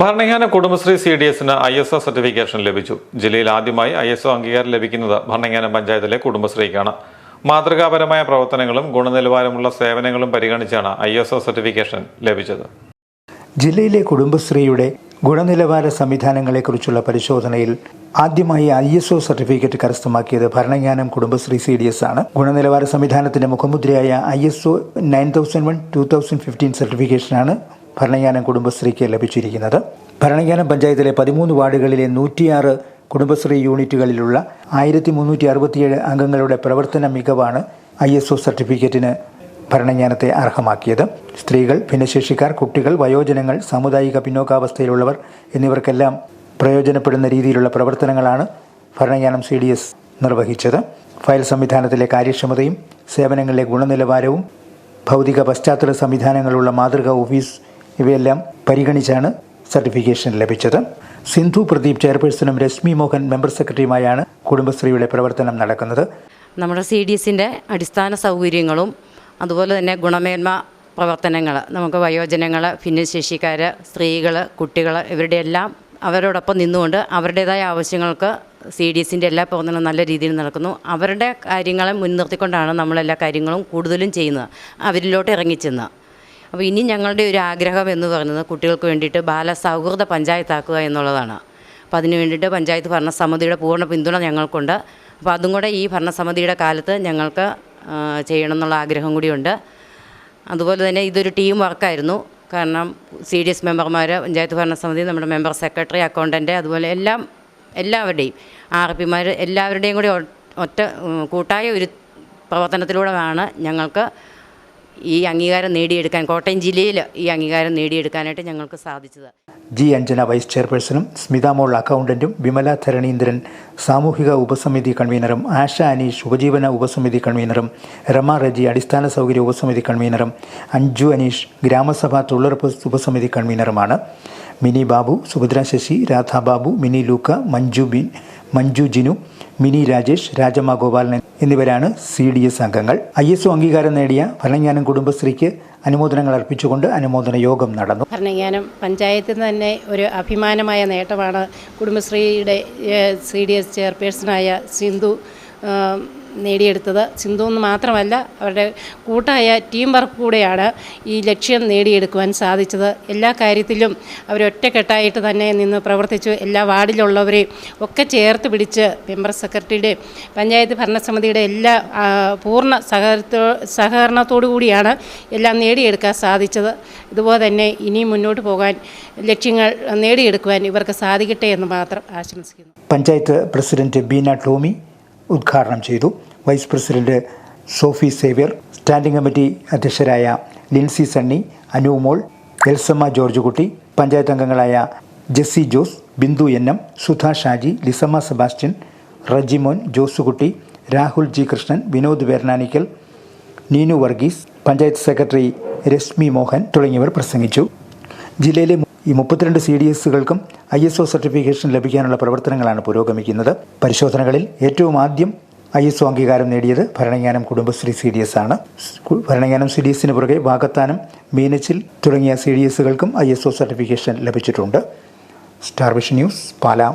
Bharananganam Kudumbashree C D എസിന് I S O certification ലഭിച്ചു. ജില്ലയിൽ ആദ്യമായി ഐ എസ് ഒ അംഗീകാരം ലഭിക്കുന്നത് ഭരണങ്ങാന പഞ്ചായത്തിലെ കുടുംബശ്രീക്കാണ്. മാതൃകാപരമായ പ്രവർത്തനങ്ങളും ഗുണനിലവാരമുള്ള സേവനങ്ങളും പരിഗണിച്ചാണ് ഐ എസ് ഒ സർട്ടിഫിക്കേഷൻ ലഭിച്ചത്. ജില്ലയിലെ കുടുംബശ്രീയുടെ ഗുണനിലവാര സംവിധാനങ്ങളെക്കുറിച്ചുള്ള പരിശോധനയിൽ ആദ്യമായി ഐ എസ് ഒ സർട്ടിഫിക്കറ്റ് കരസ്ഥമാക്കിയത് Bharananganam Kudumbashree C D S ആണ്. ഗുണനിലവാര സംവിധാനത്തിന്റെ മുഖമുദ്രയായ I S O nine thousand one two thousand fifteen സർട്ടിഫിക്കേഷനാണ്. Bharananganam കുടുംബശ്രീക്ക് ലഭിച്ചിരിക്കുന്നത്. ഭരണജ്ഞാനം പഞ്ചായത്തിലെ പതിമൂന്ന് വാർഡുകളിലെ നൂറ്റിയാറ് കുടുംബശ്രീ യൂണിറ്റുകളിലുള്ള ആയിരത്തി മുന്നൂറ്റി അറുപത്തിയേഴ് അംഗങ്ങളുടെ പ്രവർത്തന മികവാണ് ഐ എസ് ഒ സർട്ടിഫിക്കറ്റിന് ഭരണജ്ഞാനത്തെ അർഹമാക്കിയത്. സ്ത്രീകൾ ഭിന്നശേഷിക്കാർ കുട്ടികൾ വയോജനങ്ങൾ സാമുദായിക പിന്നോക്കാവസ്ഥയിലുള്ളവർ എന്നിവർക്കെല്ലാം പ്രയോജനപ്പെടുന്ന രീതിയിലുള്ള പ്രവർത്തനങ്ങളാണ് ഭരണജ്ഞാനം സി ഡി എസ് നിർവഹിച്ചത്. ഫയൽ സംവിധാനത്തിലെ കാര്യക്ഷമതയും സേവനങ്ങളിലെ ഗുണനിലവാരവും ഭൗതിക പശ്ചാത്തല സംവിധാനങ്ങളുള്ള മാതൃകാ ഓഫീസ് ഇവയെല്ലാം പരിഗണിച്ചാണ് സർട്ടിഫിക്കേഷൻ ലഭിച്ചത്. സിന്ധു പ്രദീപ് ചെയർപേഴ്സണും രശ്മി മോഹൻ മെമ്പർ സെക്രട്ടറിയുമായാണ് കുടുംബശ്രീയുടെ പ്രവർത്തനം നടക്കുന്നത്. നമ്മുടെ സി ഡി എസിന്റെ അടിസ്ഥാന സൗകര്യങ്ങളും അതുപോലെ തന്നെ ഗുണമേന്മ പ്രവർത്തനങ്ങൾ നമുക്ക് വയോജനങ്ങൾ ഭിന്നശേഷിക്കാർ സ്ത്രീകൾ കുട്ടികൾ ഇവരുടെ എല്ലാം അവരോടൊപ്പം നിന്നുകൊണ്ട് അവരുടേതായ ആവശ്യങ്ങൾക്ക് സി ഡി എസിന്റെ എല്ലാ പ്രവർത്തനങ്ങളും നല്ല രീതിയിൽ നടക്കുന്നു. അവരുടെ കാര്യങ്ങളെ മുൻനിർത്തിക്കൊണ്ടാണ് നമ്മളെല്ലാ കാര്യങ്ങളും കൂടുതലും ചെയ്യുന്നത്. അവരിലോട്ട് ഇറങ്ങിച്ചെന്ന്. അപ്പോൾ ഇനി ഞങ്ങളുടെ ഒരു ആഗ്രഹം എന്ന് പറയുന്നത് കുട്ടികൾക്ക് വേണ്ടിയിട്ട് ബാലസൗഹൃദ പഞ്ചായത്താക്കുക എന്നുള്ളതാണ്. അപ്പോൾ അതിന് വേണ്ടിയിട്ട് പഞ്ചായത്ത് ഭരണസമിതിയുടെ പൂർണ പിന്തുണ ഞങ്ങൾക്കുണ്ട്. അപ്പോൾ അതും കൂടെ ഈ ഭരണസമിതിയുടെ കാലത്ത് ഞങ്ങൾക്ക് ചെയ്യണം എന്നുള്ള ആഗ്രഹം കൂടിയുണ്ട്. അതുപോലെ തന്നെ ഇതൊരു ടീം വർക്കായിരുന്നു. കാരണം സി ഡി എസ് മെമ്പർമാർ പഞ്ചായത്ത് ഭരണസമിതി നമ്മുടെ മെമ്പർ സെക്രട്ടറി അക്കൗണ്ടന്റ് അതുപോലെ എല്ലാം എല്ലാവരുടെയും ആർ പിമാർ എല്ലാവരുടെയും കൂടി ഒറ്റ കൂട്ടായ ഒരു പ്രവർത്തനത്തിലൂടെ ആണ് ഞങ്ങൾക്ക് ഈ അംഗീകാരം നേടിയെടുക്കാൻ കോട്ടയം ജില്ലയിൽ ഈ അംഗീകാരം നേടിയെടുക്കാനായിട്ട് ഞങ്ങൾക്ക് സാധിച്ചത്. ജി അഞ്ജന വൈസ് ചെയർപേഴ്സണും സ്മിത മോൾ അക്കൗണ്ടന്റും വിമല ധരണീന്ദ്രൻ സാമൂഹിക ഉപസമിതി കൺവീനറും ആഷ അനീഷ് ഉപജീവന ഉപസമിതി കൺവീനറും രമ റജി അടിസ്ഥാന സൗകര്യ ഉപസമിതി കൺവീനറും അഞ്ജു അനീഷ് ഗ്രാമസഭാ തൊഴിലുറപ്പ് ഉപസമിതി കൺവീനറുമാണ്. മിനി ബാബു സുഭദ്ര ശശി രാധാ ബാബു മിനി ലൂക്ക മഞ്ജു ബിൻ മഞ്ജു ജിനു മിനി രാജേഷ് രാജമ്മ ഗോപാലൻ എന്നിവരാണ് സി ഡി എസ് അംഗങ്ങൾ. ഐ എസ് ഒ അംഗീകാരം നേടിയ ഭരണജ്ഞാനം കുടുംബശ്രീക്ക് അനുമോദനങ്ങൾ അർപ്പിച്ചുകൊണ്ട് അനുമോദന യോഗം നടന്നു. ഭരണജ്ഞാനം പഞ്ചായത്തിൽ തന്നെ ഒരു അഭിമാനമായ നേട്ടമാണ് കുടുംബശ്രീയുടെ സി ഡി എസ് ചെയർപേഴ്സണായ സിന്ധു നേടിയെടുത്തത്. സിന്ധു എന്ന് മാത്രമല്ല അവരുടെ കൂട്ടായ ടീം വർക്ക് കൂടെയാണ് ഈ ലക്ഷ്യം നേടിയെടുക്കുവാൻ സാധിച്ചത്. എല്ലാ കാര്യത്തിലും അവരൊറ്റക്കെട്ടായിട്ട് തന്നെ നിന്ന് പ്രവർത്തിച്ചു. എല്ലാ വാർഡിലുള്ളവരെയും ഒക്കെ ചേർത്ത് പിടിച്ച് മെമ്പർ സെക്രട്ടറിയുടെ പഞ്ചായത്ത് ഭരണസമിതിയുടെ എല്ലാ പൂർണ സഹകരണത്തോ സഹകരണത്തോടു കൂടിയാണ് എല്ലാം നേടിയെടുക്കാൻ സാധിച്ചത്. ഇതുപോലെ തന്നെ ഇനിയും മുന്നോട്ട് പോകാൻ ലക്ഷ്യങ്ങൾ നേടിയെടുക്കുവാൻ ഇവർക്ക് സാധിക്കട്ടെ എന്ന് മാത്രം ആശംസിക്കുന്നു. പഞ്ചായത്ത് പ്രസിഡന്റ് ബീന ടോമി ഉദ്ഘാടനം ചെയ്തു. Vice president Sophy Xavier standing committee അധ്യക്ഷരായ Lincy Sunny Anumol Elsamma George Kutty panchayat അംഗങ്ങളായ Jessy Jose Bindu N M Sudha Shaji Lissamma Sebastian Rejimon Josekutty Rahul G Krishnan Vinod Vernanickal Neenu Varghese panchayat secretary Reshmi Mohan തുടങ്ങിയവർ പ്രസംഗിച്ചു. ജില്ലയിലെ ഈ മുപ്പത്തിരണ്ട് സി ഡി എസുകൾക്കും I S O certification ലഭിക്കാനുള്ള പ്രവർത്തനങ്ങളാണ് പുരോഗമിക്കുന്നത്. പരിശോധനകളിൽ ഏറ്റവും ആദ്യം ഐ എസ് ഒ അംഗീകാരം നേടിയത് Bharananganam Kudumbashree C D S ആണ് ഭരണങ്ങാനം സി ഡി എസിന് പുറകെ വാകത്താനം മീനച്ചിൽ തുടങ്ങിയ സി ഡി എസുകൾക്കും ഐ എസ് ഒ സർട്ടിഫിക്കേഷൻ ലഭിച്ചിട്ടുണ്ട്. Star Vision news പാലാം.